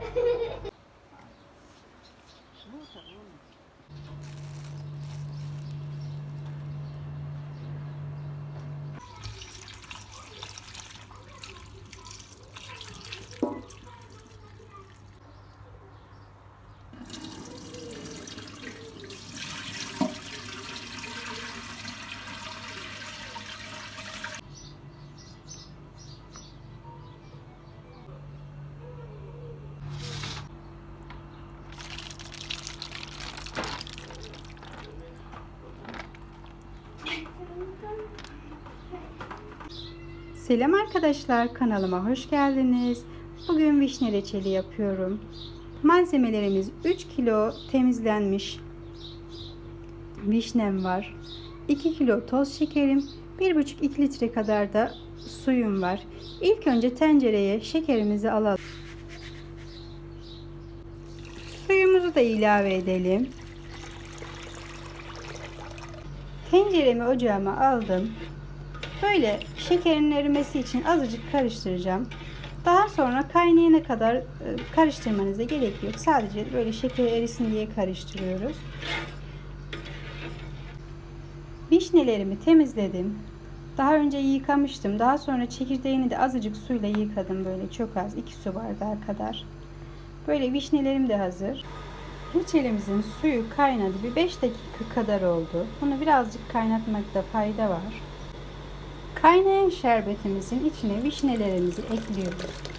Ну, это Selam arkadaşlar kanalıma hoş geldiniz. Bugün vişne reçeli yapıyorum. Malzemelerimiz 3 kilo temizlenmiş vişnem var. 2 kilo toz şekerim, 1,5-2 litre kadar da suyum var. İlk önce tencereye şekerimizi alalım. Suyumuzu da ilave edelim. Tenceremi ocağıma aldım. Böyle şekerin erimesi için azıcık karıştıracağım. Daha sonra kaynayana kadar e, karıştırmanıza gerek yok. Sadece böyle şeker erisin diye karıştırıyoruz. Vişnelerimi temizledim. Daha önce yıkamıştım. Daha sonra çekirdeğini de azıcık suyla yıkadım böyle çok az. 2 su bardağı kadar. Böyle vişnelerim de hazır. Reçelimizin suyu kaynadı. Bir 5 dakika kadar oldu. Bunu birazcık kaynatmakta fayda var. Kaynayan şerbetimizin içine vişnelerimizi ekliyoruz.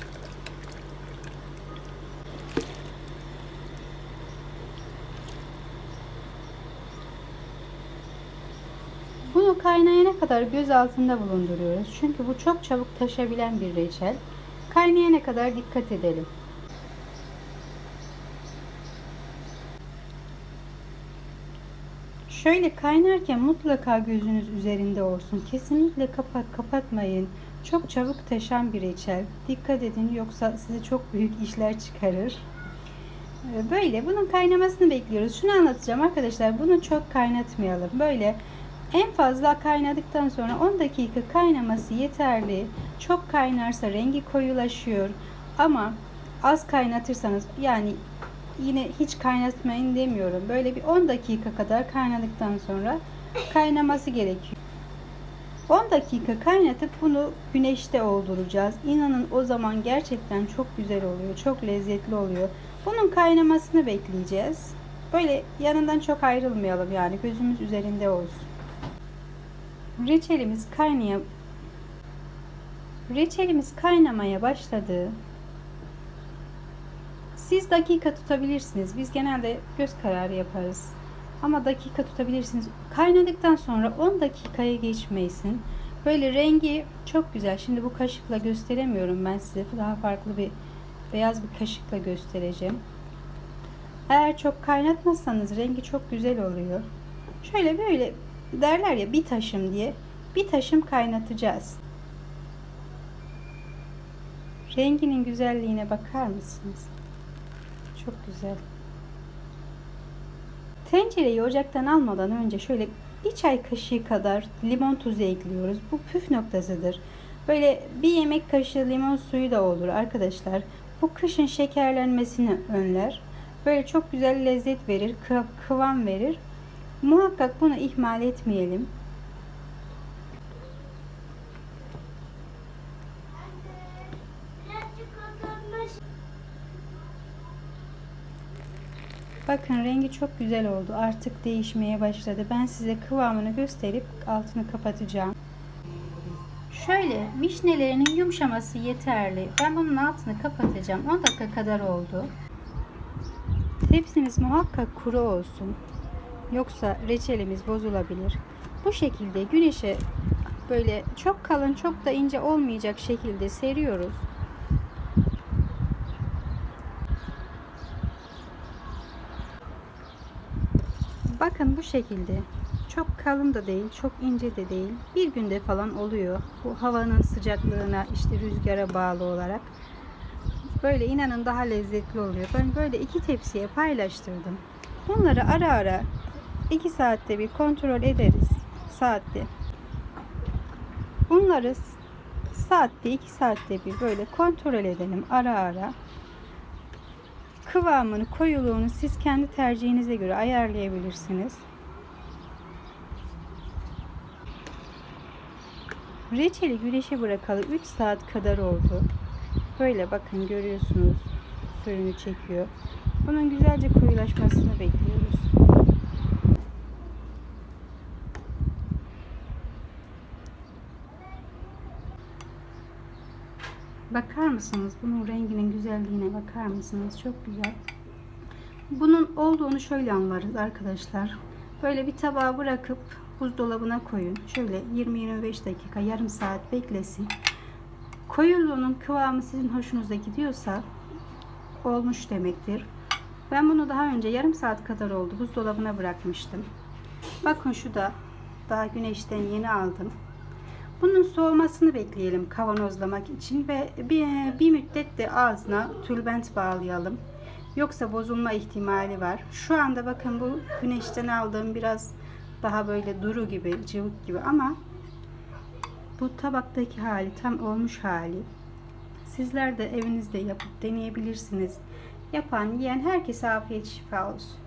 Bunu kaynayana kadar göz altında bulunduruyoruz. Çünkü bu çok çabuk taşabilen bir reçel. Kaynayana kadar dikkat edelim. Şöyle kaynarken mutlaka gözünüz üzerinde olsun. Kesinlikle kapat kapatmayın. Çok çabuk taşan bir reçel. Dikkat edin yoksa size çok büyük işler çıkarır. Ee, Böyle bunun kaynamasını bekliyoruz. Şunu anlatacağım arkadaşlar. Bunu çok kaynatmayalım. Böyle en fazla kaynadıktan sonra 10 dakika kaynaması yeterli. Çok kaynarsa rengi koyulaşıyor. Ama az kaynatırsanız yani yine hiç kaynatmayın demiyorum. Böyle bir 10 dakika kadar kaynadıktan sonra kaynaması gerekiyor. 10 dakika kaynatıp bunu güneşte olduracağız. İnanın o zaman gerçekten çok güzel oluyor. Çok lezzetli oluyor. Bunun kaynamasını bekleyeceğiz. Böyle yanından çok ayrılmayalım yani gözümüz üzerinde olsun. Reçelimiz kaynaya Reçelimiz kaynamaya başladı. Siz dakika tutabilirsiniz. Biz genelde göz kararı yaparız. Ama dakika tutabilirsiniz. Kaynadıktan sonra 10 dakikaya geçmesin. Böyle rengi çok güzel. Şimdi bu kaşıkla gösteremiyorum ben size. Daha farklı bir beyaz bir kaşıkla göstereceğim. Eğer çok kaynatmazsanız rengi çok güzel oluyor. Şöyle böyle derler ya bir taşım diye bir taşım kaynatacağız. Renginin güzelliğine bakar mısınız? Çok güzel. Tencereyi ocaktan almadan önce şöyle bir çay kaşığı kadar limon tuzu ekliyoruz. Bu püf noktasıdır. Böyle bir yemek kaşığı limon suyu da olur arkadaşlar. Bu kışın şekerlenmesini önler. Böyle çok güzel lezzet verir, kıv- kıvam verir. Muhakkak bunu ihmal etmeyelim. Bakın rengi çok güzel oldu. Artık değişmeye başladı. Ben size kıvamını gösterip altını kapatacağım. Şöyle vişnelerinin yumuşaması yeterli. Ben bunun altını kapatacağım. 10 dakika kadar oldu. Tepsimiz muhakkak kuru olsun. Yoksa reçelimiz bozulabilir. Bu şekilde güneşe böyle çok kalın çok da ince olmayacak şekilde seriyoruz. Bakın bu şekilde. Çok kalın da değil, çok ince de değil. Bir günde falan oluyor. Bu havanın sıcaklığına, işte rüzgara bağlı olarak. Böyle inanın daha lezzetli oluyor. Ben böyle iki tepsiye paylaştırdım. Bunları ara ara iki saatte bir kontrol ederiz. Saatte. Bunları saatte iki saatte bir böyle kontrol edelim ara ara. Kıvamını, koyuluğunu siz kendi tercihinize göre ayarlayabilirsiniz. Reçeli güneşe bırakalı 3 saat kadar oldu. Böyle bakın görüyorsunuz suyunu çekiyor. Bunun güzelce koyulaşmasını bekliyoruz. Bakar mısınız? Bunun renginin güzelliğine bakar mısınız? Çok güzel. Bunun olduğunu şöyle anlarız arkadaşlar. Böyle bir tabağa bırakıp buzdolabına koyun. Şöyle 20-25 dakika, yarım saat beklesin. Koyuluğunun kıvamı sizin hoşunuza gidiyorsa olmuş demektir. Ben bunu daha önce yarım saat kadar oldu buzdolabına bırakmıştım. Bakın şu da daha güneşten yeni aldım. Bunun soğumasını bekleyelim kavanozlamak için ve bir, bir müddet de ağzına tülbent bağlayalım. Yoksa bozulma ihtimali var. Şu anda bakın bu güneşten aldığım biraz daha böyle duru gibi, cıvık gibi ama bu tabaktaki hali tam olmuş hali. Sizler de evinizde yapıp deneyebilirsiniz. Yapan, yiyen herkese afiyet şifa olsun.